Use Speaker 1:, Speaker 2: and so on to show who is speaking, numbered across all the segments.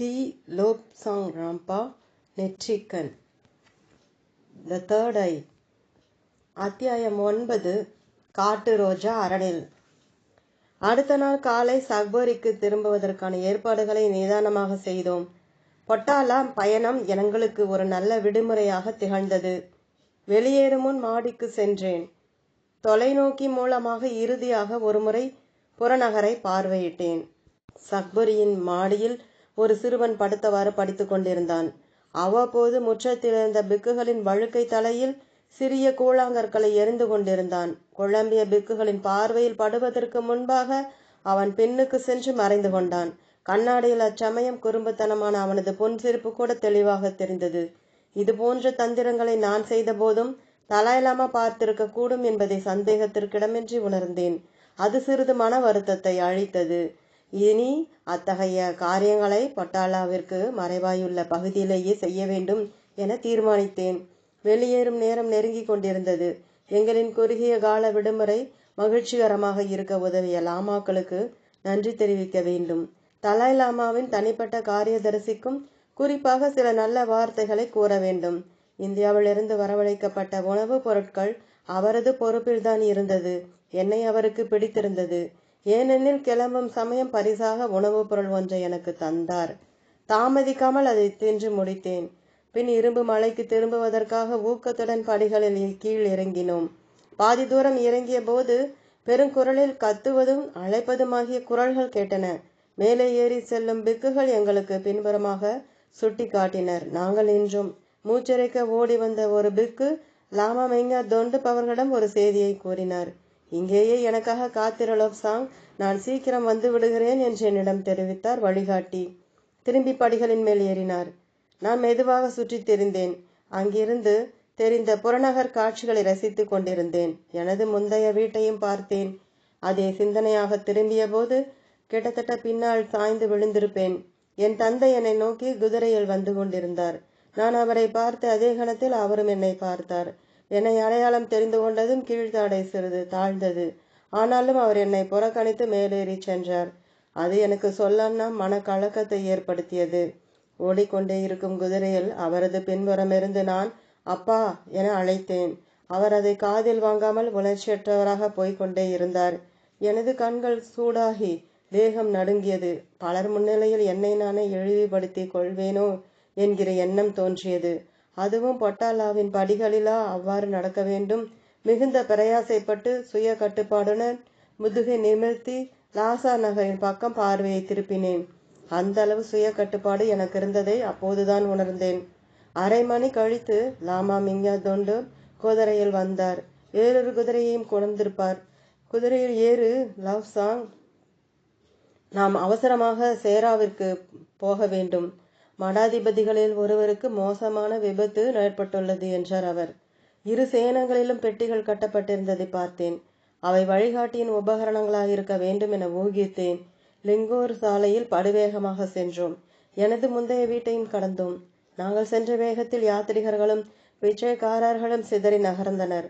Speaker 1: D Lobsang Rampa Netrikann. The third eye. அத்தியாயம் ஒன்பது காட்டு ரோஜா அரணில். அடுத்த நாள் காலை சக்போரிக்கு திரும்புவதற்கான ஏற்பாடுகளை நிதானமாக செய்தோம். பொட்டாலா பயணம் எங்களுக்கு ஒரு நல்ல விடுமுறையாக திகழ்ந்தது. வெளியேறும் முன் மாடிக்கு சென்றேன். தொலைநோக்கி மூலமாக இறுதியாக ஒருமுறை புறநகரை பார்வையிட்டேன். சக்பரியின் மாடியில் ஒரு சிறுவன் படுத்தவாறு படித்துக் கொண்டிருந்தான். அவ்வப்போது முற்றத்திலிருந்த பிக்குகளின் வழுக்கை தலையில் சிறிய கூழாங்கற்களை எரிந்து கொண்டிருந்தான். குழம்பிய பிக்குகளின் பார்வையில் படுவதற்கு முன்பாக அவன் பின்னுக்கு சென்று மறைந்து கொண்டான். கண்ணாடியில் அச்சமயம் குறும்புத்தனமான அவனது புன்சிரிப்பு கூட தெளிவாக தெரிந்தது. இது போன்ற தந்திரங்களை நான் செய்த போதும் தலாயிலாமா பார்த்திருக்க கூடும் என்பதை சந்தேகத்திற்கிடமின்றி உணர்ந்தேன். அது சிறிது மன வருத்தத்தை அழித்தது. இனி அத்தகைய காரியங்களை பட்டாளாவிற்கு மறைவாயுள்ள பகுதியிலேயே செய்ய வேண்டும் என தீர்மானித்தேன். வெளியேறும் நேரம் நெருங்கி கொண்டிருந்தது. எங்களின் குறுகிய கால விடுமுறை மகிழ்ச்சிகரமாக இருக்க உதவிய லாமாக்களுக்கு நன்றி தெரிவிக்க வேண்டும். தலாய் லாமாவின் தனிப்பட்ட காரியதரிசிக்கும் குறிப்பாக சில நல்ல வார்த்தைகளை கூற வேண்டும். இந்தியாவிலிருந்து வரவழைக்கப்பட்ட உணவுப் பொருட்கள் அவரது பொறுப்பில்தான் இருந்தது. என்னை அவருக்கு பிடித்திருந்தது. ஏனெனில் கிளம்பும் சமயம் பரிசாக உணவுப் பொருள் ஒன்றை எனக்கு தந்தார். தாமதிக்காமல் அதை தின்று முடித்தேன். பின் இரும்பு மலைக்கு திரும்புவதற்காக ஊக்கத்துடன் படிகளில் கீழ் இறங்கினோம். பாதி தூரம் இறங்கிய போது பெருங்குரலில் கத்துவதும் அழைப்பதுமாகிய குரல்கள் கேட்டன. மேலே ஏறி செல்லும் பிக்குகள் எங்களுக்கு பின்புறமாக சுட்டி காட்டினர். நாங்கள் இன்றும் மூச்சரைக்க ஓடி வந்த ஒரு பிக்கு லாமா மெங்கா தொண்டு பவர்களிடம் ஒரு செய்தியை கூறினார். இங்கேயே எனக்காக காத்திரலோப் சாங் நான் சீக்கிரம் வந்து விடுகிறேன் என்று என்னிடம் தெரிவித்தார் வழிகாட்டி. திரும்பி படிகளின் மேல் ஏறினார். நான் மெதுவாக சுற்றித் தெரிந்தேன். அங்கிருந்து தெரிந்த புறநகர் காட்சிகளை ரசித்துக் கொண்டிருந்தேன். எனது முந்தைய வீட்டையும் பார்த்தேன். அதே சிந்தனையாக திரும்பிய போது கிட்டத்தட்ட பின்னால் சாய்ந்து விழுந்திருப்பேன். என் தந்தை என்னை நோக்கி குதிரையில் வந்து கொண்டிருந்தார். நான் அவரை பார்த்த அதே கணத்தில் அவரும் என்னை பார்த்தார். என்னை அடையாளம் தெரிந்து கொண்டதும் கீழ்த்தாடை சிறிது தாழ்ந்தது. ஆனாலும் அவர் என்னை புறக்கணித்து மேலேறி சென்றார். அது எனக்கு சொல்லன்னா மனக்கலக்கத்தை ஏற்படுத்தியது. ஓடிக்கொண்டே இருக்கும் குதிரையில் அவரது பின்புறமிருந்து நான் அப்பா என அழைத்தேன். அவர் அதை காதில் வாங்காமல் உணர்ச்சியற்றவராக போய்கொண்டே இருந்தார். எனது கண்கள் சூடாகி தேகம் நடுங்கியது. பலர் முன்னிலையில் என்னை நானே இழிவுபடுத்தி கொள்வேனோ என்கிற எண்ணம் தோன்றியது. அதுவும் பொட்டாலாவின் படிகளிலா அவ்வாறு நடக்க வேண்டும். மிகுந்த பிரயாசைப்பட்டு சுய கட்டுப்பாடுடன் முதுகை நிமிர்த்தி லாசா நகரின் பக்கம் பார்வையை திருப்பினேன். அந்த அளவு சுய கட்டுப்பாடு எனக்கு இருந்ததை அப்போதுதான் உணர்ந்தேன். அரை மணி கழித்து லாமா மிங்கா தொண்டு குதிரையில் வந்தார். வேறொரு குதிரையையும் கொண்டிருப்பார். குதிரையில் ஏறு லவ் சாங். நாம் அவசரமாக சேராவிற்கு போக வேண்டும். மடாதிபதிகளில் ஒருவருக்கு மோசமான விபத்து ஏற்பட்டுள்ளது என்றார் அவர். இரு சேனங்களிலும் பெட்டிகள் கட்டப்பட்டிருந்ததை பார்த்தேன். அவை வழிகாட்டியின் உபகரணங்களாக இருக்க வேண்டும் என ஊகித்தேன். லிங்கோர் சாலையில் படுவேகமாக சென்றோம். எனது முந்தைய வீட்டையும் கடந்தோம். நாங்கள் சென்ற வேகத்தில் யாத்திரிகர்களும் பிச்சைக்காரர்களும் சிதறி நகர்ந்தனர்.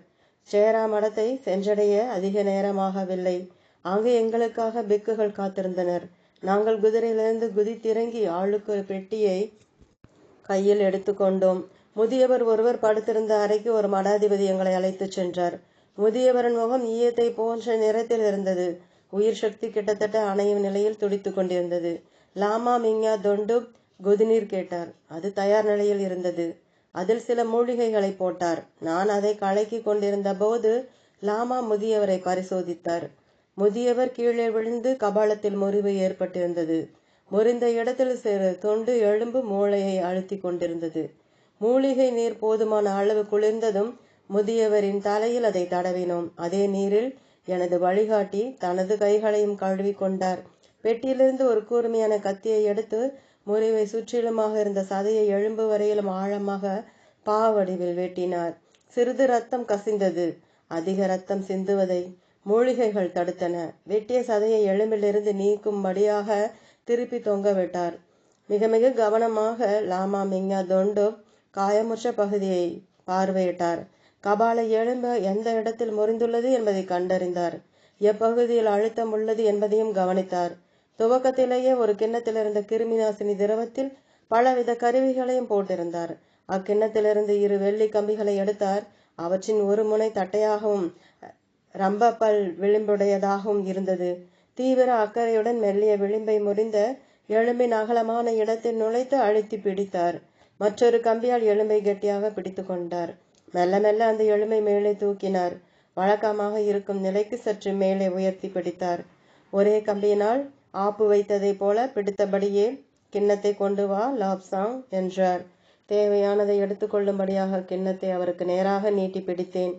Speaker 1: சேரா மடத்தை சென்றடைய அதிக நேரமாகவில்லை. அங்கு எங்களுக்காக பிக்குகள் காத்திருந்தனர். நாங்கள் குதிரையிலிருந்து குதித்திறங்கி ஆளுக்கு பெட்டியை கையில் எடுத்துக்கொண்டோம். முதியவர் ஒருவர் படுத்திருந்த அறைக்கு ஒரு மடாதிபதி எங்களை அழைத்துச் சென்றார். முதியவரின் முகம் ஈயத்தை போன்ற நிறத்தில் இருந்தது. உயிர் சக்தி கிட்டத்தட்ட அணையும் நிலையில் துடித்து கொண்டிருந்தது. லாமா மிங்யா தொண்டு குதிநீர் கேட்டார். அது தயார் நிலையில் இருந்தது. அதில் சில மூலிகைகளை போட்டார். நான் அதை கலக்கி கொண்டிருந்த போது லாமா முதியவரை பரிசோதித்தார். முதியவர் கீழே விழுந்து கபாலத்தில் முறிவு ஏற்பட்டிருந்தது. முறிந்த இடத்தில் சிறு தொண்டு எலும்பு மூளையை அழுத்தி கொண்டிருந்தது. மூலிகை நீர் போதுமான அளவு குளிர்ந்ததும் முதியவரின் தலையில் அதை தடவினோம். அதே நீரில் எனது வழிகாட்டி தனது கைகளையும் கழுவி கொண்டார். பெட்டியிலிருந்து ஒரு கூர்மையான கத்தியை எடுத்து முறிவை சுற்றிலுமாக இருந்த சதையை எழும்பு வரையிலும் ஆழமாக பாவடிவில் வெட்டினார். சிறிது ரத்தம் கசிந்தது. அதிக ரத்தம் சிந்துவதை மூலிகைகள் தடுத்தன. வெட்டிய சதையை எலும்பிலிருந்து நீக்கும்படியாக திருப்பி தொங்க விட்டார். மிக மிக கவனமாக லாமா மிங்கா தொண்டு காயமுற்ற பகுதியை பார்வையிட்டார். கபால எலும்பு எந்த இடத்தில் முறிந்துள்ளது என்பதை கண்டறிந்தார். எப்பகுதியில் அழுத்தம் உள்ளது என்பதையும் கவனித்தார். துவக்கத்திலேயே ஒரு கிண்ணத்திலிருந்த கிருமி நாசினி திரவத்தில் பலவித கருவிகளையும் போட்டிருந்தார். அக்கிண்ணத்திலிருந்து இரு வெள்ளி கம்பிகளை எடுத்தார். அவற்றின் ஒரு முனை தட்டையாகவும் ரம்பப்பல் விளிம்புடையதாகவும் இருந்தது. தீவிர அக்கறையுடன் மெல்லிய விளிம்பை முறிந்த எலும்பின் அகலமான இடத்தில் நுழைத்து அழுத்தி பிடித்தார். மற்றொரு கம்பியால் எலும்பை கெட்டியாக பிடித்து கொண்டார். மெல்ல மெல்ல அந்த எலும்பை மேலே தூக்கினார். வழக்கமாக இருக்கும் நிலைக்கு சற்று மேலே உயர்த்தி பிடித்தார். ஒரே கம்பியினால் ஆப்பு வைத்ததைப் போல பிடித்தபடியே கிண்ணத்தை கொண்டு வா லாப்சாங் என்றார். தேவையானதை எடுத்துக்கொள்ளும்படியாக கிண்ணத்தை அவருக்கு நேராக நீட்டி பிடித்தேன்.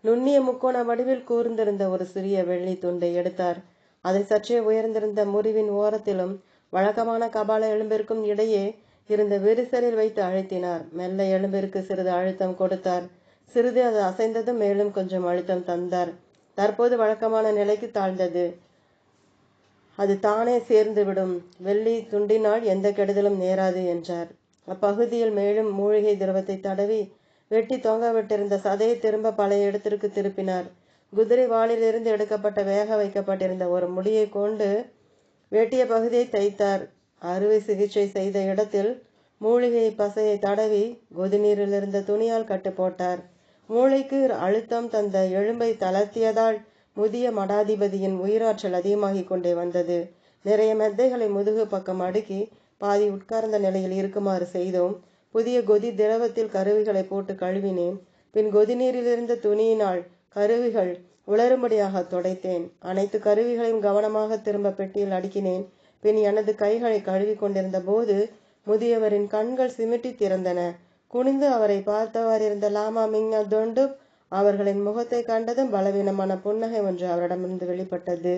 Speaker 1: நுண்ணிய முக்கோண வடிவில் கூர்ந்திருந்த ஒரு சிறிய வெள்ளி துண்டை எடுத்தார். அதை சற்றே உயர்ந்திருந்த முறிவின் ஓரத்திலும் வழக்கமான கபால எலும்பிற்கும் இடையே இருந்த விரிசலில் வைத்து அழுத்தினார். மெல்ல எலும்பிற்கு சிறிது அழுத்தம் கொடுத்தார். சிறிது அது அசைந்ததும் மேலும் கொஞ்சம் அழுத்தம் தந்தார். தற்போது வழக்கமான நிலைக்கு தாழ்ந்தது. அது தானே சேர்ந்து விடும். வெள்ளி துண்டினால் எந்த கெடுதலும் நேராது என்றார். அப்பகுதியில் மேலும் மூலிகை திரவத்தை தடவி வெட்டி தொங்கவிட்டிருந்த சதையை திரும்ப பழைய இடத்திற்கு திருப்பினார். குதிரை வாளிலிருந்து எடுக்கப்பட்ட வேக வைக்கப்பட்டிருந்த ஒரு முடியை கொண்டு வெட்டிய பகுதியை தைத்தார். அறுவை சிகிச்சை செய்த இடத்தில் மூலிகை பசையை தடவி கொதிநீரிலிருந்த துணியால் கட்டு போட்டார். மூளைக்கு அழுத்தம் தந்த எலும்பை தளர்த்தியதால் முதிய மடாதிபதியின் உயிராற்றல் அதிகமாகிக் கொண்டே வந்தது. நிறைய மெத்தைகளை முதுகு பக்கம் அடுக்கி பாதி உட்கார்ந்த நிலையில் இருக்குமாறு செய்தோம். புதிய கொதி திரவத்தில் கருவிகளை போட்டு கழுவினேன். பின் கொதிநீரிலிருந்த துணியினால் கருவிகள் உளரும்படியாக துடைத்தேன். அனைத்து கருவிகளையும் கவனமாக திரும்ப பெட்டியில் அடுக்கினேன். பின் எனது கைகளை கழுவி கொண்டிருந்த போது முதியவரின் கண்கள் சிமிட்டி திறந்தன. குனிந்து அவரை பார்த்தவாறு இருந்த லாமா மிங்கா தொண்டு அவர்களின் முகத்தை கண்டதும் பலவீனமான புன்னகை ஒன்று அவரிடமிருந்து வெளிப்பட்டது.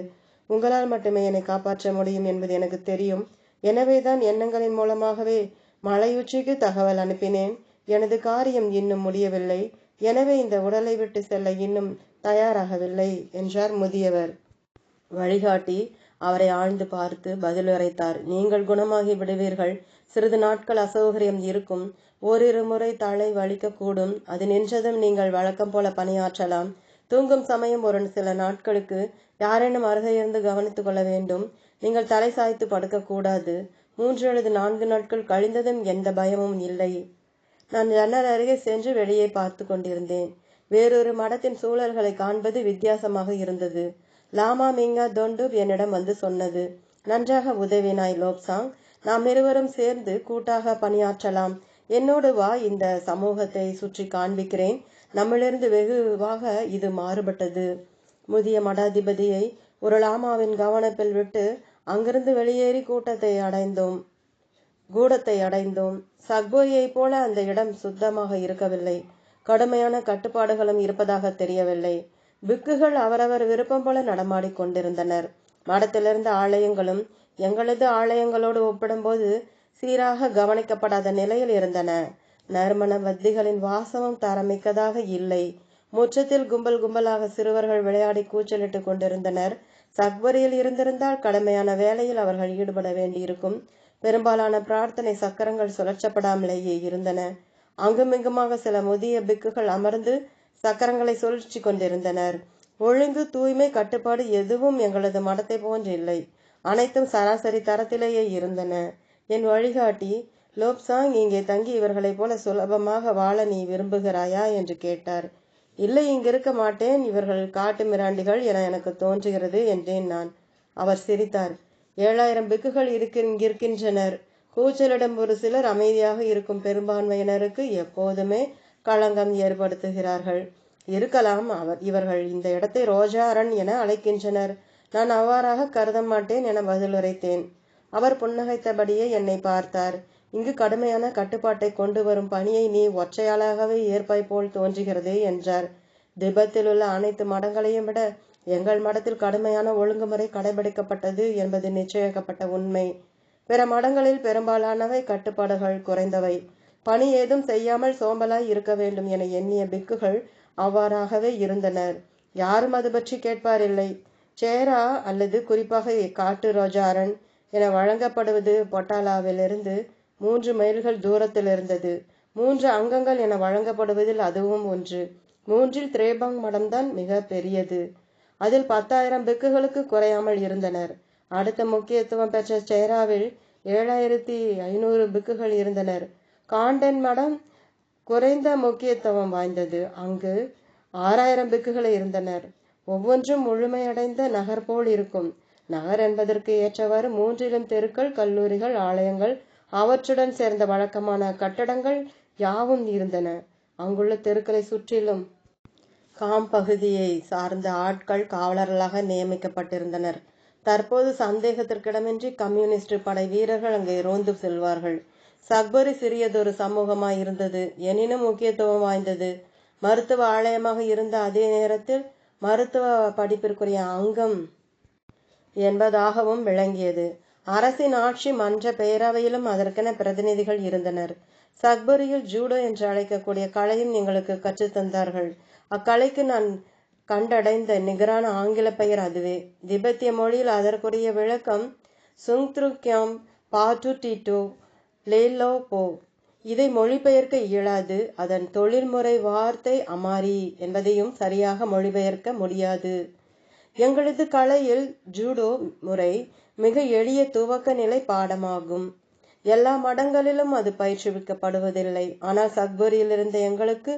Speaker 1: உங்களால் மட்டுமே என்னை காப்பாற்ற முடியும் என்பது எனக்கு தெரியும். எனவேதான் எண்ணங்களின் மூலமாகவே மலையுச்சிக்கு தகவல் அனுப்பினேன். எனது காரியம் இன்னும் முடியவில்லை. எனவே இந்த உடலை விட்டு செல்ல இன்னும் தயாராகவில்லை என்றார் முதியவர். வழிகாட்டி அவரை ஆழ்ந்து பார்த்து பதில் உரைத்தார் நீங்கள் குணமாகி விடுவீர்கள். சிறிது நாட்கள் அசௌகரியம் இருக்கும். ஓரிரு முறை தலை வலிக்கக்கூடும். அது நின்றதும் நீங்கள் வழக்கம் போல பணியாற்றலாம். தூங்கும் சமயம் ஒரு சில நாட்களுக்கு யாரேனும் அருகே இருந்து கவனித்துக் கொள்ள வேண்டும். நீங்கள் தலை சாய்த்து படுக்கக்கூடாது. மூன்று அல்லது நான்கு நாட்கள் கழிந்ததும் எந்த பயமும் இல்லை. நான் ஜன்னல் அருகே சென்று வெளியே பார்த்து கொண்டிருந்தேன். வேறொரு மடத்தின் சூழல்களை காண்பது வித்தியாசமாக இருந்தது. லாமா மிங்கா தொண்டு என்னிடம் வந்து சொன்னது நன்றாக உதவினாய் லோப்சாங் நாம் இருவரும் சேர்ந்து கூட்டாக பணியாற்றலாம். என்னோடு வா இந்த சமூகத்தை சுற்றி காண்பிக்கிறேன். நம்மிலிருந்து வெகுவாக இது மாறுபட்டது. முதிய மடாதிபதியை ஒரு லாமாவின் கவனத்தில் விட்டு அங்கிருந்து வெளியேறி கூட்டத்தை அடைந்தோம். கூடத்தை அடைந்தோம். சக்போரியைப் போல அந்த இடம் சுத்தமாக இருக்கவில்லை. கடுமையான கட்டுப்பாடுகளும் இருப்பதாக தெரியவில்லை. பிக்குகள் அவரவர் விருப்பம் போல நடமாடிக் கொண்டிருந்தனர். மடத்திலிருந்த ஆலயங்களும் எங்களது ஆலயங்களோடு ஒப்பிடும்போது சீராக கவனிக்கப்படாத நிலையில் இருந்தன. நறுமண வத்திகளின் வாசமும் தரமிக்கதாக இல்லை. முற்றத்தில் கும்பல் கும்பலாக சிறுவர்கள் விளையாடி கூச்சலிட்டு கொண்டிருந்தனர். சக்வரியில் இருந்திருந்தால் கடமையான வேலையில் அவர்கள் ஈடுபட வேண்டியிருக்கும். பெரும்பாலான பிரார்த்தனை சக்கரங்கள் சுழற்றப்படாமலேயே இருந்தன. அங்குமிங்குமாக சில முதிய பிக்குகள் அமர்ந்து சக்கரங்களை சுழற்சி கொண்டிருந்தனர். ஒழுங்கு தூய்மை கட்டுப்பாடு எதுவும் எங்களது மடத்தை போன்றில்லை. அனைத்தும் சராசரி தரத்திலேயே இருந்தன. என் வழிகாட்டி லோப்சாங் இங்கே தங்கி இவர்களைப் போல சுலபமாக வாழ நீ விரும்புகிறாயா? என்று கேட்டார். இல்லை இங்கிருக்க மாட்டேன். இவர்கள் காட்டு மிராண்டிகள் என எனக்கு தோன்றுகிறது என்றேன் நான். அவர் சிரித்தார். ஏழாயிரம் பிக்குகள் இருக்க இங்கிருக்கின்றனர். கூச்சலிடம் ஒரு சிலர் அமைதியாக இருக்கும் பெரும்பான்மையினருக்கு எப்போதுமே களங்கம் ஏற்படுத்துகிறார்கள். இருக்கலாம் அவர் இவர்கள் இந்த இடத்தை ரோஜா அரண் என அழைக்கின்றனர். நான் அவ்வாறாக கருத மாட்டேன் என பதிலுரைத்தேன். அவர் புன்னகைத்தபடியே என்னை பார்த்தார். இங்கு கடுமையான கட்டுப்பாட்டை கொண்டு வரும் பணியை நீ ஒற்றையாளாகவே ஏற்பாய் போல் தோன்றுகிறதே என்றார். திபத்தில் உள்ள அனைத்து மடங்களையும் விட எங்கள் மடத்தில் கடுமையான ஒழுங்குமுறை கடைபிடிக்கப்பட்டது என்பது நிச்சயிக்கப்பட்ட உண்மை. பிற மடங்களில் பெரும்பாலானவை கட்டுப்பாடுகள் குறைந்தவை. பணி ஏதும் செய்யாமல் சோம்பலாய் இருக்க வேண்டும் என எண்ணிய பிக்குகள் அவ்வாறாகவே இருந்தனர். யாரும் அது பற்றி கேட்பாரில்லை. சேரா அல்லது குறிப்பாக காட்டு ரோஜாரன் என வழங்கப்படுவது பொட்டாலாவிலிருந்து மூன்று மைல்கள் தூரத்தில் இருந்தது மூன்று அங்கங்கள் என வழங்கப்படுவதில் அதுவும் ஒன்று. மூன்றில் திரேபாங் மடம்தான் மிக பெரியது. அதில் பத்தாயிரம் பிக்குகளுக்கு குறையாமல் இருந்தனர். அடுத்த முக்கியத்துவம் பெற்ற சேராவில் ஏழாயிரத்தி ஐநூறு பிக்குகள் இருந்தனர். காண்டன் மடம் குறைந்த முக்கியத்துவம் வாய்ந்தது. அங்கு ஆறாயிரம் பிக்குகள் இருந்தனர். ஒவ்வொன்றும் முழுமையடைந்த நகர் போல் இருக்கும். நகர் என்பதற்கு ஏற்றவாறு மூன்றிலும் தெருக்கள் கல்லூரிகள் ஆலயங்கள் அவற்றுடன் சேர்ந்த வழக்கமான கட்டடங்கள் யாவும் இருந்தன. அங்குள்ள தெருக்களை சுற்றிலும் காம் பகுதியை சார்ந்த ஆட்கள் காவலர்களாக நியமிக்கப்பட்டிருந்தனர். தற்போது சந்தேகத்திற்கிடமின்றி கம்யூனிஸ்ட் படை வீரர்கள் அங்கே ரோந்து செல்வார்கள். சக்பரி சிறியதொரு சமூகமாய் இருந்தது. எனினும் முக்கியத்துவம் வாய்ந்தது. மருத்துவ ஆலயமாக இருந்த அதே நேரத்தில் மருத்துவ படிப்பிற்குரிய அங்கம் என்பதாகவும் விளங்கியது. அரசின் ஆட்சி மன்ற பேரவையிலும் அதற்கென பிரதிநிதிகள் இருந்தனர். சக்பரியில் ஜூடோ என்று அழைக்கக்கூடிய கலையும் எங்களுக்கு கற்றுத்தந்தார்கள் அக்கலைக்கு நான் கண்டடைந்த நிகரான ஆங்கில பெயர் அதுவே. திபெத்திய மொழியில் அதற்குரிய விளக்கம் சுங்த்ருக்யாம் பாட்டு டிட்டோ லேலோ போ இதை மொழிபெயர்க்க இயலாது. அதன் தொழில்முறை வார்த்தை அமாரி என்பதையும் சரியாக மொழிபெயர்க்க முடியாது. எங்களது கலையில் ஜூடோ முறை மிக எளிய துவக்க நிலை பாடமாகும். எல்லா மடங்களிலும் அது பயிற்றுவிக்கப்படுவதில்லை. ஆனால் சக்பரியில் இருந்த எங்களுக்கு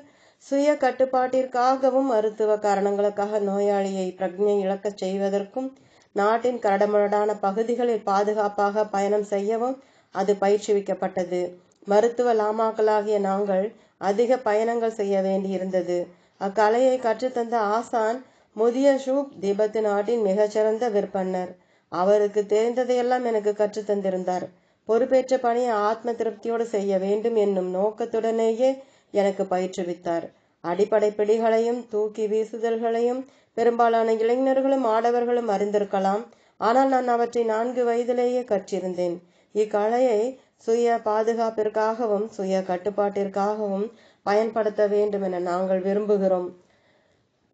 Speaker 1: சுய கட்டுப்பாட்டிற்காகவும் மருத்துவ காரணங்களுக்காக நோயாளியை பிரக்ஞை இழக்கச் செய்வதற்கும் நாட்டின் கரடமுரடான பகுதிகளில் பாதுகாப்பாக பயணம் செய்யவும் அது பயிற்றுவிக்கப்பட்டது. மருத்துவ லாமாக்களாகிய நாங்கள் அதிக பயணங்கள் செய்ய வேண்டியிருந்தது. அக்கலையை கற்றுத்தந்த ஆசான் முதிய ஷூப் திபெத் நாட்டின் மிகச்சிறந்த விற்பனர் அவருக்கு தெரிந்ததையெல்லாம் எனக்கு கற்றுத்தந்திருந்தார் பொறுப்பேற்ற பணியை ஆத்ம திருப்தியோடு செய்ய வேண்டும் என்னும் நோக்கத்துடனேயே எனக்கு பயிற்றுவித்தார். அடிப்படை பிடிகளையும் தூக்கி வீசுதல்களையும் பெரும்பாலான இளைஞர்களும் ஆடவர்களும் அறிந்திருக்கலாம். ஆனால் நான் அவற்றை நான்கு வயதிலேயே கற்றிருந்தேன். இக்கலையை சுய பாதுகாப்பிற்காகவும் சுய கட்டுப்பாட்டிற்காகவும் பயன்படுத்த வேண்டும் என நாங்கள் விரும்புகிறோம்.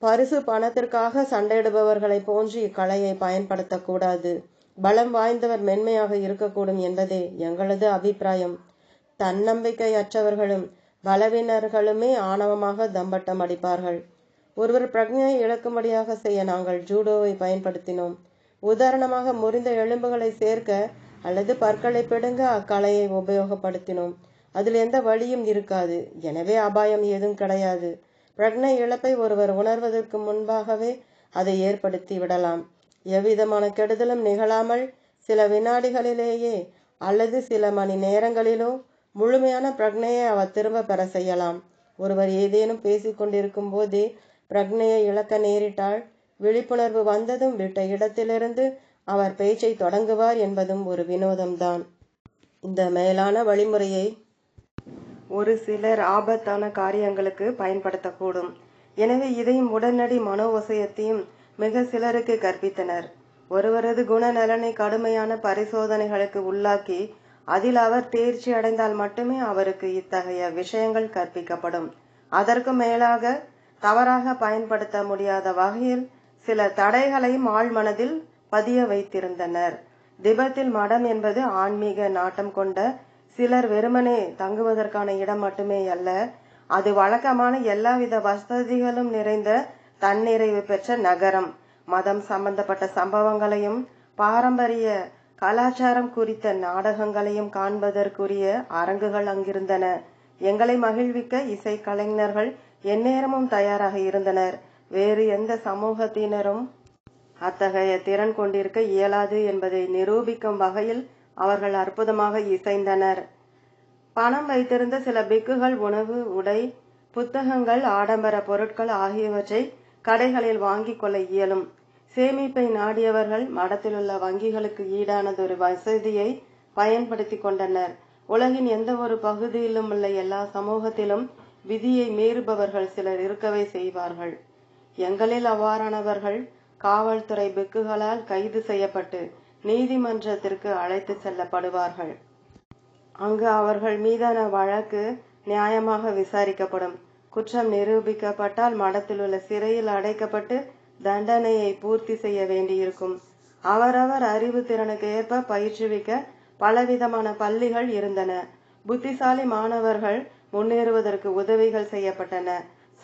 Speaker 1: பரிசு பணத்திற்காக சண்டையிடுபவர்களைப் போன்று இக்கலையை பயன்படுத்தக்கூடாது. பலம் வாய்ந்தவர் மென்மையாக இருக்கக்கூடும் என்பதே எங்களது அபிப்பிராயம். தன்னம்பிக்கையற்றவர்களும் பலவீனர்களுமே ஆணவமாக தம்பட்டம் அடிப்பார்கள். ஒருவர் பிரக்ஞையை இழக்கும்படியாக செய்ய நாங்கள் ஜூடோவை பயன்படுத்தினோம். உதாரணமாக முறிந்த எலும்புகளை சேர்க்க அல்லது பற்களை பிடுங்க அக்கலையை உபயோகப்படுத்தினோம். அதில் எந்த வழியும் இருக்காது. எனவே அபாயம் ஏதும் கிடையாது. பிரக்னை இழப்பை ஒருவர் உணர்வதற்கு முன்பாகவே அதை ஏற்படுத்தி விடலாம். எவ்விதமான கெடுதலும் நிகழாமல் சில வினாடிகளிலேயே அல்லது சில மணி நேரங்களிலோ முழுமையான பிரக்னையை அவர் திரும்ப பெற செய்யலாம். ஒருவர் ஏதேனும் பேசிக்கொண்டிருக்கும் போதே பிரக்னையை இழக்க நேரிட்டால் விழிப்புணர்வு வந்ததும் விட்ட இடத்திலிருந்து அவர் பேச்சை தொடங்குவார் என்பதும் ஒரு வினோதம்தான். இந்த மேலான வழிமுறையை ஒரு சிலர் ஆபத்தான காரியங்களுக்கு பயன்படுத்தக்கூடும். எனவே இதையும் உடனடி மனோவசயத்தையும் மிக சிலருக்கு கற்பித்தனர். ஒருவரது குணநலனை கடுமையான பரிசோதனைகளுக்கு உள்ளாக்கி அதில் அவர் தேர்ச்சி அடைந்தால் மட்டுமே அவருக்கு இத்தகைய விஷயங்கள் கற்பிக்கப்படும். அதற்கு மேலாக தவறாக பயன்படுத்த முடியாத வகையில் சில தடைகளையும் ஆழ்மனதில் பதிய வைத்திருந்தனர். திபெத்தில் மடம் என்பது ஆன்மீக நாட்டம் கொண்ட சிலர் வெறுமனே தங்குவதற்கான இடம் மட்டுமே அல்ல அது வழக்கமான எல்லாவித வசதிகளும் நிறைந்த தன்னிறைவு பெற்ற நகரம். மதம் சம்பந்தப்பட்ட சம்பவங்களையும் பாரம்பரிய கலாச்சாரம் குறித்த நாடகங்களையும் காண்பதற்குரிய அரங்குகள் அங்கிருந்தன. எங்களை மகிழ்விக்க இசை கலைஞர்கள் எந்நேரமும் தயாராக இருந்தனர். வேறு எந்த சமூகத்தினரும் அத்தகைய திறன் கொண்டிருக்க இயலாது என்பதை நிரூபிக்கும் வகையில் அவர்கள் அற்புதமாக இசைந்தனர். பணம் வைத்திருந்த சில பிக்குகள் உணவு உடை புத்தகங்கள் ஆடம்பர பொருட்கள் ஆகியவற்றை கடைகளில் வாங்கிக் கொள்ள இயலும். சேமிப்பை நாடியவர்கள் மடத்திலுள்ள வங்கிகளுக்கு ஈடானதொரு வசதியை பயன்படுத்தி கொண்டனர். உலகின் எந்த ஒரு பகுதியிலும் உள்ள எல்லா சமூகத்திலும் விதியை மீறுபவர்கள் சிலர் இருக்கவே செய்வார்கள். எங்களில் அவ்வாறானவர்கள் காவல்துறை பிக்குகளால் கைது செய்யப்பட்டு நீதிமன்றத்திற்கு அழைத்து செல்லப்படுவார்கள். அங்கு அவர்கள் மீதான வழக்கு நியாயமாக விசாரிக்கப்படும். குற்றம் நிரூபிக்கப்பட்டால் மடத்தில் உள்ள சிறையில் அடைக்கப்பட்டு தண்டனையை பூர்த்தி செய்ய வேண்டியிருக்கும். அவரவர் அறிவு திறனுக்கு ஏற்ப பயிற்றுவிக்க பலவிதமான பள்ளிகள் இருந்தன. புத்திசாலி மாணவர்கள் முன்னேறுவதற்கு உதவிகள் செய்யப்பட்டன.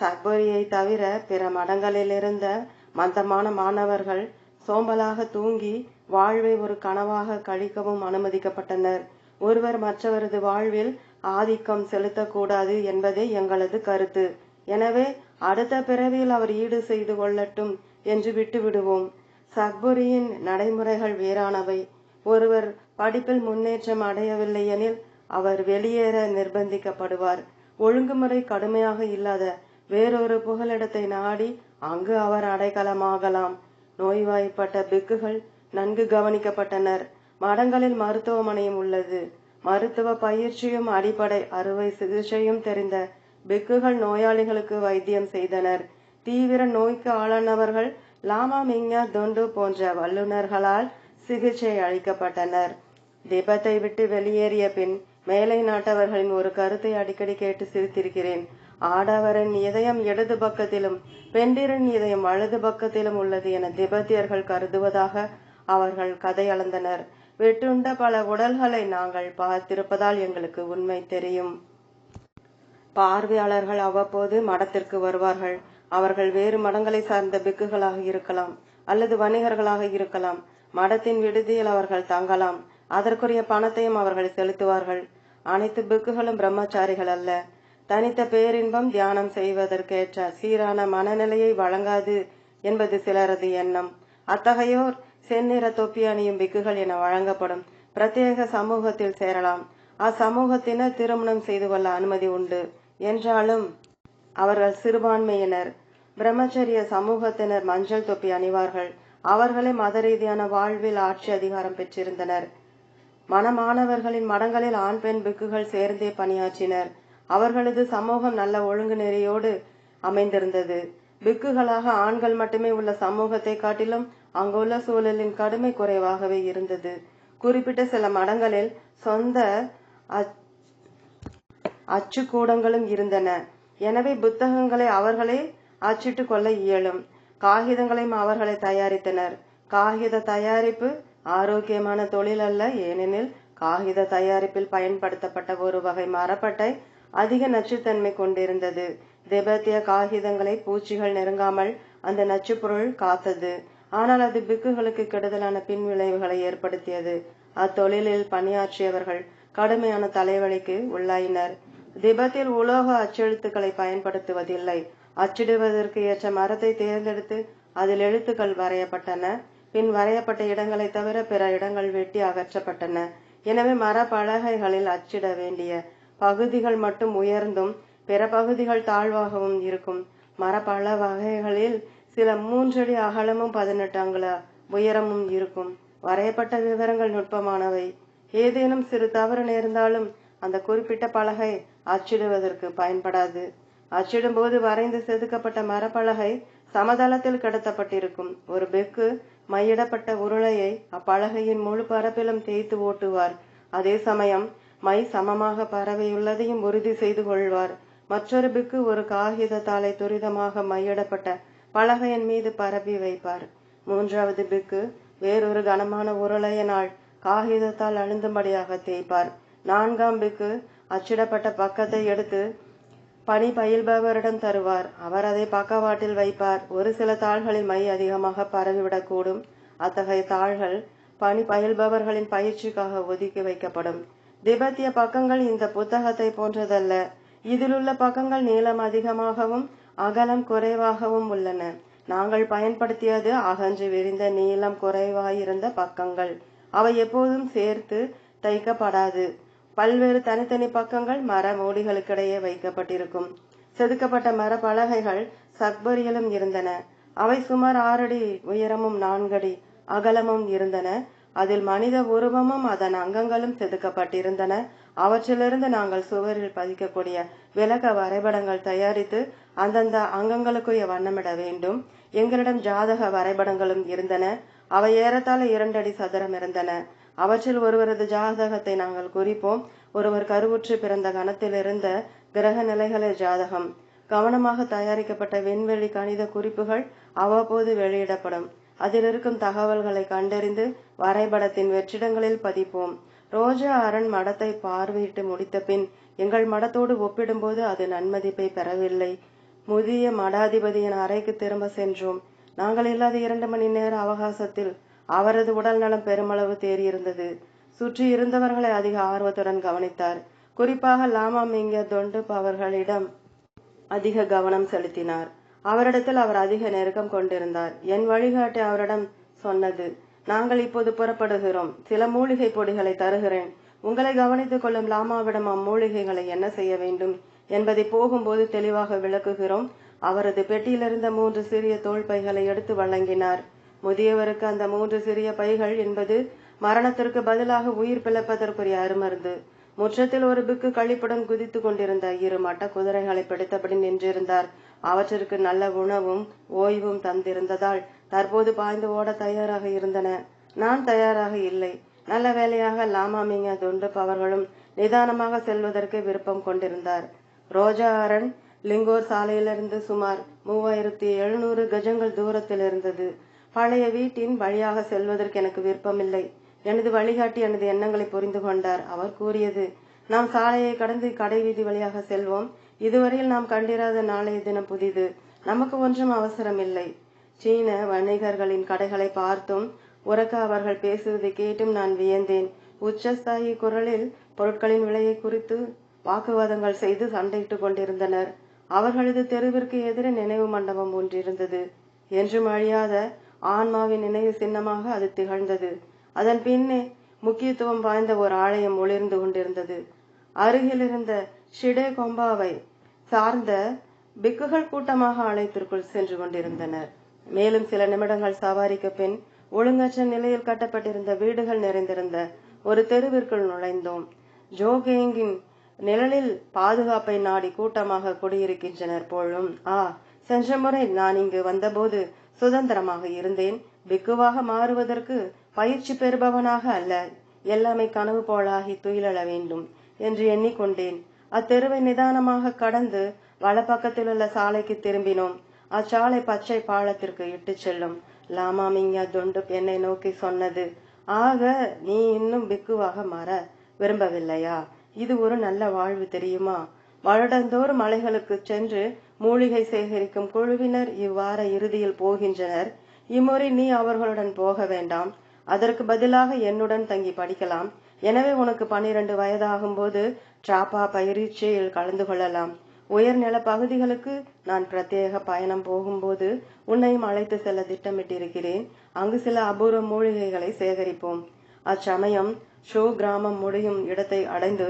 Speaker 1: சக்பரியை தவிர பிற மடங்களில் இருந்த மந்தமான மாணவர்கள் சோம்பலாக தூங்கி வாழ்வை ஒரு கனவாக கழிக்கவும் அனுமதிக்கப்பட்டனர். ஒருவர் மற்றவரது வாழ்வில் ஆதிக்கம் செலுத்தக்கூடாது என்பதே எங்களது கருத்து. எனவே அடுத்த பிறவியில் அவர் ஈடு செய்து கொள்ளட்டும் என்று விட்டுவிடுவோம். சக்புரியின் நடைமுறைகள் வேறானவை. ஒருவர் படிப்பில் முன்னேற்றம் அடையவில்லை எனில் அவர் வெளியேற நிர்பந்திக்கப்படுவார். ஒழுங்குமுறை கடுமையாக இல்லாத வேறொரு புகலிடத்தை நாடி அங்கு அவர் அடைக்கலமாகலாம். நோய்வாய்ப்பட்ட பிக்குகள் நன்கு கவனிக்கப்பட்டனர். மடங்களில் மருத்துவமனையும் உள்ளது. மருத்துவ பயிற்சியும் அடிப்படை அறுவை சிகிச்சையும் தெரிந்த பிக்குகள் நோயாளிகளுக்கு வைத்தியம் செய்தனர். தீவிர நோய்க்கு ஆளானவர்கள் லாமா மிங்யா தொண்டு போன்ற வல்லுநர்களால் சிகிச்சை அளிக்கப்பட்டனர். திபத்தை விட்டு வெளியேறிய பின் மேலை நாட்டவர்களின் ஒரு கருத்தை அடிக்கடி கேட்டு சிரித்திருக்கிறேன். ஆடவரின் இதயம் இடது பக்கத்திலும் பெண்டிரின் இதயம் வலது பக்கத்திலும் உள்ளது என திபெத்தியர்கள் கருதுவதாக அவர்கள் கதை அளந்தனர் வெட்டுண்ட பல உடல்களை நாங்கள் பார்த்திருப்பதால் எங்களுக்கு உண்மை தெரியும். பார்வையாளர்கள் அவ்வப்போது மடத்திற்கு வருவார்கள். அவர்கள் வேறு மடங்களை சார்ந்த பிக்குகளாக இருக்கலாம் அல்லது வணிகர்களாக இருக்கலாம். மடத்தின் விடுதியில் அவர்கள் தங்கலாம். அதற்குரிய பணத்தையும் அவர்கள் செலுத்துவார்கள். அனைத்து பிக்குகளும் பிரம்மச்சாரிகள் அல்ல. தனித்த பேரின்பம் தியானம் செய்வதற்கேற்ற சீரான மனநிலையை வழங்காது என்பது சிலரது எண்ணம். அத்தகையோர் செந்நிற தொப்பி அணியும் பிக்குகள் என வழங்கப்படும். பிரத்யேக சமூகத்தில் சேரலாம். அச்சமூகத்தினர் திருமணம் செய்து கொள்ள அனுமதி உண்டு. என்றாலும் அவர்கள் சிறுபான்மையினர். பிரம்மச்சரிய சமூகத்தினர் மஞ்சள் தொப்பி அணிவார்கள். அவர்களே மத ரீதியான வாழ்வில் ஆட்சி அதிகாரம் பெற்றிருந்தனர். மணமானவர்களின் மடங்களில் ஆண் பெண் பிக்குகள் சேர்ந்தே பணியாற்றினர். அவர்களது சமூகம் நல்ல ஒழுங்கு நெறியோடு அமைந்திருந்தது. பிக்குகளாக ஆண்கள் மட்டுமே உள்ள சமூகத்தை காட்டிலும் அங்குள்ள சூழலின் கடுமை குறைவாகவே இருந்தது. குறிப்பிட்ட சில மடங்களில் சொந்த அச்சுக்கூடங்களும் இருந்தன. எனவே புத்தகங்களை அவர்களே அச்சிட்டு கொள்ள இயலும். காகிதங்களையும் அவர்களை தயாரித்தனர். காகித தயாரிப்பு ஆரோக்கியமான தொழில் அல்ல ஏனெனில் காகித தயாரிப்பில் பயன்படுத்தப்பட்ட ஒரு வகை மரப்பட்டை அதிக நச்சுத்தன்மை கொண்டிருந்தது. திபெத்திய காகிதங்களை பூச்சிகள் நெருங்காமல் அந்த நச்சுப்பொருள் காத்தது. ஆனால் அது பிக்குகளுக்கு கெடுதலான பின் விளைவுகளை ஏற்படுத்தியது. அத்தொழிலில் பணியாற்றியவர்கள் கடுமையான தலைவலிக்கு உள்ளாயினர். திபெத்தில் உலோக அச்செழுத்துக்களை பயன்படுத்துவதில்லை. அச்சிடுவதற்கு ஏற்ற மரத்தை தேர்ந்தெடுத்து அதில் எழுத்துக்கள் வரையப்பட்டன. பின் வரையப்பட்ட இடங்களை தவிர பிற இடங்கள் வெட்டி அகற்றப்பட்டன. எனவே மர பலகைகளில் அச்சிட வேண்டிய பகுதிகள் மட்டும் உயர்ந்தும் பிற பகுதிகள் தாழ்வாகவும் இருக்கும். மர பல வகைகளில் சில மூன்றடி அகலமும் பதினெட்டு அங்குல உயரமும் இருக்கும். வரையப்பட்ட விவரங்கள் நுட்பமானவை. ஏதேனும் சிறு தவறு நேர்ந்தாலும் அந்த குறிப்பிட்ட பலகை அச்சிடுவதற்கு பயன்படாது. அச்சிடும்போது வரைந்து செதுக்கப்பட்ட மரப்பலகை சமதளத்தில் கடத்தப்பட்டிருக்கும். ஒரு பெக்கு மையிடப்பட்ட உருளையை அப்பலகையின் முழு பரப்பிலும் தேய்த்து ஓட்டுவார். அதே சமயம் மை சமமாக பரவியுள்ளதையும் உறுதி செய்து கொள்வார். மற்றொரு பிக்கு ஒரு காகித தாளை துரிதமாக மையிடப்பட்ட பலகையின் மீது பரப்பி வைப்பார். மூன்றாவது பிக்கு வேறொரு கனமான உருளையினால் காகிதத்தால் அழுந்தும்படியாக தேய்ப்பார். நான்காம் பிக்கு அச்சிடப்பட்ட பக்கத்தை எடுத்து பணி பயில்பவரிடம் தருவார். அவர் அதை பக்கவாட்டில் வைப்பார். ஒரு சில தாள்களில் மை அதிகமாக பரவிவிடக்கூடும். அத்தகைய தாள்கள் பணி பயில்பவர்களின் பயிற்சிக்காக ஒதுக்கி வைக்கப்படும். திபெத்திய பக்கங்கள் இந்த புத்தகத்தை போன்றதல்ல. இதிலுள்ள பக்கங்கள் நீளம் அதிகமாகவும் அகலம் குறைவாகவும் உள்ளன. நாங்கள் பயன்படுத்தியது அகன்று விரிந்த நீளம் குறைவாயிருந்த பக்கங்கள். அவை எப்போதும் சேர்த்து தைக்கப்படாது. பல்வேறு தனித்தனி பக்கங்கள் மர மூடிகளுக்கிடையே வைக்கப்பட்டிருக்கும். செதுக்கப்பட்ட மர பலகைகள் சக்பரியிலும் இருந்தன. அவை சுமார் ஆறடி உயரமும் நான்கடி அகலமும் இருந்தன. அதில் மனித உருவமும் அதன் அங்கங்களும் செதுக்கப்பட்டிருந்தன. அவற்றிலிருந்து நாங்கள் சுவரில் பதிக்கக்கூடிய விளக்க வரைபடங்கள் தயாரித்து அந்தந்த அங்கங்களுக்குரிய வண்ணமிட வேண்டும். எங்களிடம் ஜாதக வரைபடங்களும் இருந்தன. அவை ஏறத்தாழ இரண்டடி சதுரம் இருந்தன. அவற்றில் ஒருவரது ஜாதகத்தை நாங்கள் குறிப்போம். ஒருவர் கருவுற்று பிறந்த கணத்தில் இருந்த கிரக நிலைகளே ஜாதகம். கவனமாக தயாரிக்கப்பட்ட விண்வெளி கணித குறிப்புகள் அவ்வப்போது வெளியிடப்படும். அதில் இருக்கும் தகவல்களை கண்டறிந்து வரைபடத்தின் வெற்றிடங்களில் பதிப்போம். ரோஜா அரண் மடத்தை பார்வையிட்டு முடித்த பின் எங்கள் மடத்தோடு ஒப்பிடும்போது அது நன்மதிப்பை பெறவில்லை. முதிய மடாதிபதியின் அறைக்கு திரும்ப சென்றோம். நாங்கள் இல்லாத இரண்டு மணி நேர அவகாசத்தில் அவரது உடல் நலம் பெருமளவு தேறியிருந்தது. சுற்றி இருந்தவர்களை அதிக ஆர்வத்துடன் கவனித்தார். குறிப்பாக லாமா மிங்க தொண்டுப் அவர்களிடம் அதிக கவனம் செலுத்தினார். அவரிடத்தில் அவர் அதிக நெருக்கம் கொண்டிருந்தார். என் வழிகாட்டி அவரிடம் சொன்னது நாங்கள் இப்போது புறப்படுகிறோம். சில மூலிகை பொடிகளை தருகிறேன். உங்களை கவனித்துக் கொள்ளும் லாமாவிடம் அம்மூலிகைகளை என்ன செய்ய வேண்டும் என்பதை போகும்போது தெளிவாக விளக்குகிறோம். அவரது பெட்டியிலிருந்த மூன்று சிறிய தோல் பைகளை எடுத்து வழங்கினார். முதியவருக்கு அந்த மூன்று சிறிய பைகள் என்பது மரணத்திற்கு பதிலாக உயிர் பிழைப்பதற்குரிய அருமருந்து. முற்றத்தில் ஒரு பிக்கு கழிப்புடன் குதித்து கொண்டிருந்த இரு மட்ட குதிரைகளை பிடித்தபடி நின்றிருந்தார். அவற்றிற்கு நல்ல உணவும் ஓய்வும் தந்திருந்ததால் தற்போது பாய்ந்து ஓட தயாராக இருந்தன. நான் தயாராக இல்லை. நல்ல வேலையாக லாமாமிங்க தொண்டுப் அவர்களும் நிதானமாக செல்வதற்கு விருப்பம் கொண்டிருந்தார். ரோஜா அரண் லிங்கோர் சாலையிலிருந்து சுமார் மூவாயிரத்தி எழுநூறு கஜங்கள் தூரத்தில் இருந்தது. பழைய வீட்டின் வழியாக செல்வதற்கு எனக்கு விருப்பமில்லை. எனது வழிகாட்டி எனது எண்ணங்களை புரிந்து கொண்டார். அவர் கூறியது நாம் சாலையை கடந்து கடை வீதி வழியாக செல்வோம். இதுவரையில் நாம் கண்டிராத நாளைய தினம் புதிது. நமக்கு ஒன்றும் அவசரம் இல்லை சீன வணிகர்களின் கடைகளை பார்த்தும் உறக்க அவர்கள் பேசுவதை கேட்டும் நான் வியந்தேன். உச்சஸ்தாயி குரலில் பொருட்களின் விலையை குறித்து வாக்குவாதங்கள் செய்து சண்டையிட்டுக் கொண்டிருந்தனர். அவர்களது தெருவிற்கு எதிரே நினைவு மண்டபம் ஒன்றிருந்தது. என்றும் அழியாத ஆன்மாவின் நினைவு சின்னமாக அது திகழ்ந்தது. அதன் பின்னே முக்கியத்துவம் வாய்ந்த ஒரு ஆலயம் ஒளிர்ந்து கொண்டிருந்தது. அருகில் இருந்த ஷிடே கொம்பாவை சார்ந்த பிக்குகள் கூட்டமாக ஆலயத்திற்குள் சென்று கொண்டிருந்தனர். மேலும் சில நிமிடங்கள் சவாரிக்கு பின் ஒழுங்கற்ற நிலையில் கட்டப்பட்டிருந்த வீடுகள் நிறைந்திருந்த ஒரு தெருவிற்குள் நுழைந்தோம். ஜோகேங்கின் நிழலில் பாதுகாப்பை நாடி கூட்டமாக குடியிருக்கின்றனர் போலும். ஆ சென்ற முறை நான் இங்கு வந்தபோது சுதந்திரமாக இருந்தேன். பிக்குவாக மாறுவதற்கு பயிற்சி பெறுபவனாக அல்ல. எல்லாமே கனவு போலாகி துயிலழ வேண்டும் என்று எண்ணிக்கொண்டேன். அத்தெருவை நிதானமாக கடந்து வலப்பக்கத்தில் உள்ள சாலைக்கு திரும்பினோம். அச்சாலை பச்சை பாலத்திற்கு இட்டு செல்லும். லாமாமிங்க துண்டுப் என்னை நோக்கி சொன்னது. ஆக நீ இன்னும் பிக்குவாக மாற விரும்பவில்லையா? இது ஒரு நல்ல வாழ்வு தெரியுமா? வருடந்தோறும் மலைகளுக்கு சென்று மூலிகை சேகரிக்கும் குழுவினர் இவ்வார இறுதியில் போகின்றனர். இம்முறை நீ அவர்களுடன் போக வேண்டாம். அதற்கு பதிலாக என்னுடன் தங்கி படிக்கலாம். எனவே உனக்கு பன்னிரண்டு வயதாகும் போது டிராப்பா பயிற்சியில் கலந்து கொள்ளலாம். உயர்நில பகுதிகளுக்கு நான் பிரத்யேக பயணம் போகும்போது உன்னையும் அழைத்து செல்ல திட்டமிட்டிருக்கிறேன். அங்கு சில அபூர்வ மூலிகைகளை சேகரிப்போம். அச்சமயம் ஷோ கிராமம் முடியும் இடத்தை அடைந்து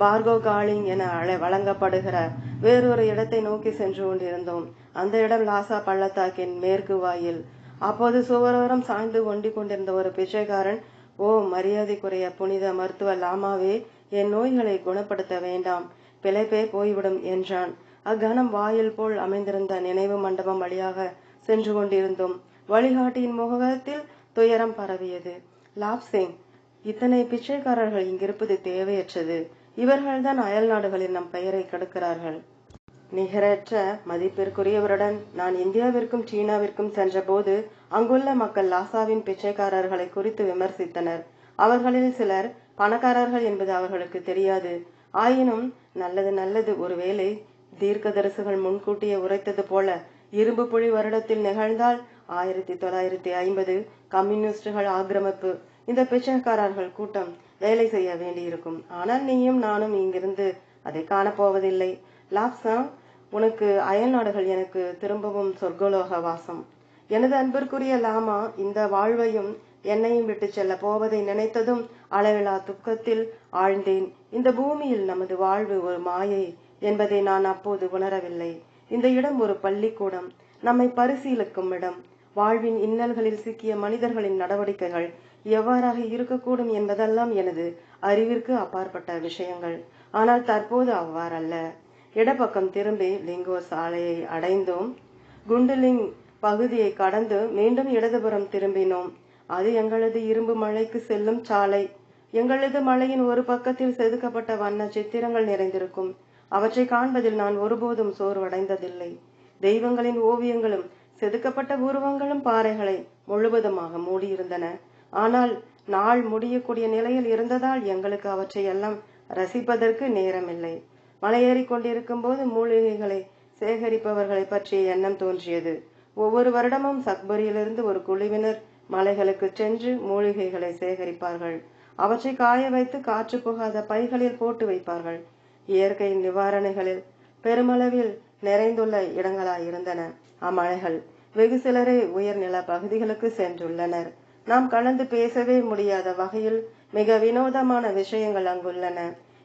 Speaker 1: பார்கோ காலிங் என அழை வழங்கப்படுகிற வேறொரு இடத்தை நோக்கி சென்று கொண்டிருந்தோம். அந்த இடம் லாசா பள்ளத்தாக்கின் மேற்கு வாயில். அப்போது சுவரோரம் சாய்ந்து ஒண்டிக் கொண்டிருந்த ஒரு பிச்சைக்காரன் ஓ மரியாதைக்குரிய புனித மருத்துவ லாமாவே என் நோய்களை குணப்படுத்த வேண்டாம். பிழைப்பே போய்விடும் என்றான். அக்கணம் வாயில் போல் அமைந்திருந்த நினைவு மண்டபம் வழியாக சென்று கொண்டிருந்தோம் வழிகாட்டியின் முகத்தில் துயரம் பரவியது. லாப்சிங் இத்தனை பிச்சைக்காரர்கள் இங்கிருப்பது தேவையற்றது. இவர்கள்தான் அயல் நாடுகளில் நம் பெயரை கெடுக்கிறார்கள். நிகரற்ற மதிப்பிற்குரியவருடன் நான் இந்தியாவிற்கும் சீனாவிற்கும் சென்றபோது அங்குள்ள மக்கள் லாசாவின் பிச்சைக்காரர்களை குறித்து விமர்சித்தனர். அவர்களில் சிலர் பணக்காரர்கள் என்பது அவர்களுக்கு தெரியாது. ஆயினும் நல்லது நல்லது. ஒருவேளை தீர்க்கதரிசுகள் முன்கூட்டியே உரைத்தது போல இரும்பு புலி வருடத்தில் நிகழ்ந்தால் ஆயிரத்தி தொள்ளாயிரத்தி ஐம்பது கம்யூனிஸ்டுகள் ஆக்கிரமிப்பு. இந்த பிச்சைக்காரர்கள் கூட்டம் வேலை செய்ய வேண்டியிருக்கும். ஆனால் நீயும் நானும் இங்கிருந்து அதை காணப்போவதில்லை. லாப்சா உனக்கு அயல் நாடுகள் எனக்கு திரும்பவும் சொர்க்கலோக வாசம். எனது அன்பிற்குரிய லாமா இந்த வாழ்வையும் என்னையும் விட்டு செல்ல போவதை நினைத்ததும் அளவிலா துக்கத்தில் ஆழ்ந்தேன். இந்த பூமியில் நமது வாழ்வு ஒரு மாயை என்பதை நான் அப்போது உணரவில்லை. இந்த இடம் ஒரு பள்ளிக்கூடம். நம்மை பரிசீலிக்கும் இடம். வாழ்வின் இன்னல்களில் சிக்கிய மனிதர்களின் நடவடிக்கைகள் எவ்வாறாக இருக்கக்கூடும் என்பதெல்லாம் எனது அறிவிற்கு அப்பாற்பட்ட விஷயங்கள். ஆனால் தற்போது அவ்வாறல்ல. இடப்பக்கம் திரும்பி லிங்கோ சாலையை அடைந்தோம். குண்டுலிங் பகுதியை கடந்து மீண்டும் இடதுபுறம் திரும்பினோம். அது எங்களது இரும்பு மலைக்கு செல்லும் சாலை. எங்களது மலையின் ஒரு பக்கத்தில் செதுக்கப்பட்ட வண்ண சித்திரங்கள் நிறைந்திருக்கும். அவற்றை காண்பதில் நான் ஒருபோதும் சோர்வடைந்ததில்லை. தெய்வங்களின் ஓவியங்களும் செதுக்கப்பட்ட உருவங்களும் பாறைகளை முழுவதுமாக மூடியிருந்தன. ஆனால் நாள் முடியக்கூடிய நிலையில் இருந்ததால் எங்களுக்கு அவற்றை எல்லாம் ரசிப்பதற்கு நேரமில்லை. மலையேறி கொண்டிருக்கும் போது மூலிகைகளை சேகரிப்பவர்களை பற்றிய எண்ணம் தோன்றியது. ஒவ்வொரு வருடமும் சக்பரியிலிருந்து ஒரு குழுவினர் மலைகளுக்கு சென்று மூலிகைகளை சேகரிப்பார்கள். அவற்றை காய வைத்து காற்று புகாத பைகளில் போட்டு வைப்பார்கள். இயற்கை நிவாரணிகளில் பெருமளவில் நிறைந்துள்ள இடங்களாயிருந்தன அம்மலைகள் வெகு சிலரே உயர்நில பகுதிகளுக்கு சென்றுள்ளனர். நாம் கலந்து பேசவே முடியாத வகையில் மிக வினோதமான விஷயங்கள் அங்குள்ளன.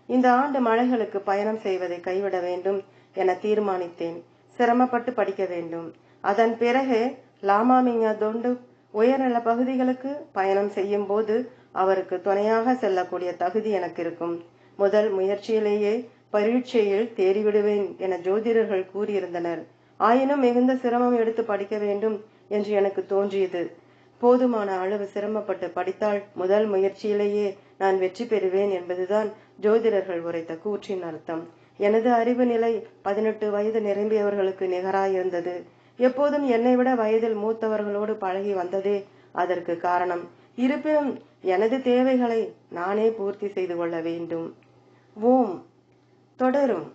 Speaker 1: இந்த ஆண்டு மலைகளுக்கு பயணம் செய்வதை கைவிட வேண்டும் என தீர்மானித்தேன். சிரமப்பட்டு படிக்க வேண்டும். அதன் பிறகு லாமாமிங்க தொண்டு உயர்நில பகுதிகளுக்கு பயணம் செய்யும் போது அவருக்கு துணையாக செல்லக்கூடிய தகுதி எனக்கு இருக்கும் முதல் முயற்சியிலேயே பரீட்சையில் தேறிவிடுவேன் என ஜோதிடர்கள் கூறியிருந்தனர். ஆயினும் மிகுந்த சிரமம் எடுத்து படிக்க வேண்டும் என்று எனக்கு தோன்றியது. போதுமான அளவு சிரமப்பட்டு படித்தால் முதல் முயற்சியிலேயே நான் வெற்றி பெறுவேன் என்பதுதான் ஜோதிடர்கள் உரைத்த கூற்றின் அர்த்தம். எனது அறிவு நிலை பதினெட்டு வயது நிரம்பியவர்களுக்கு நிகராயிருந்தது. எப்போதும் என்னை விட வயதில் மூத்தவர்களோடு பழகி வந்ததே அதற்கு காரணம். இருப்பினும் எனது தேவைகளை நானே பூர்த்தி செய்து கொள்ள வேண்டும். ஓம். தொடரும்.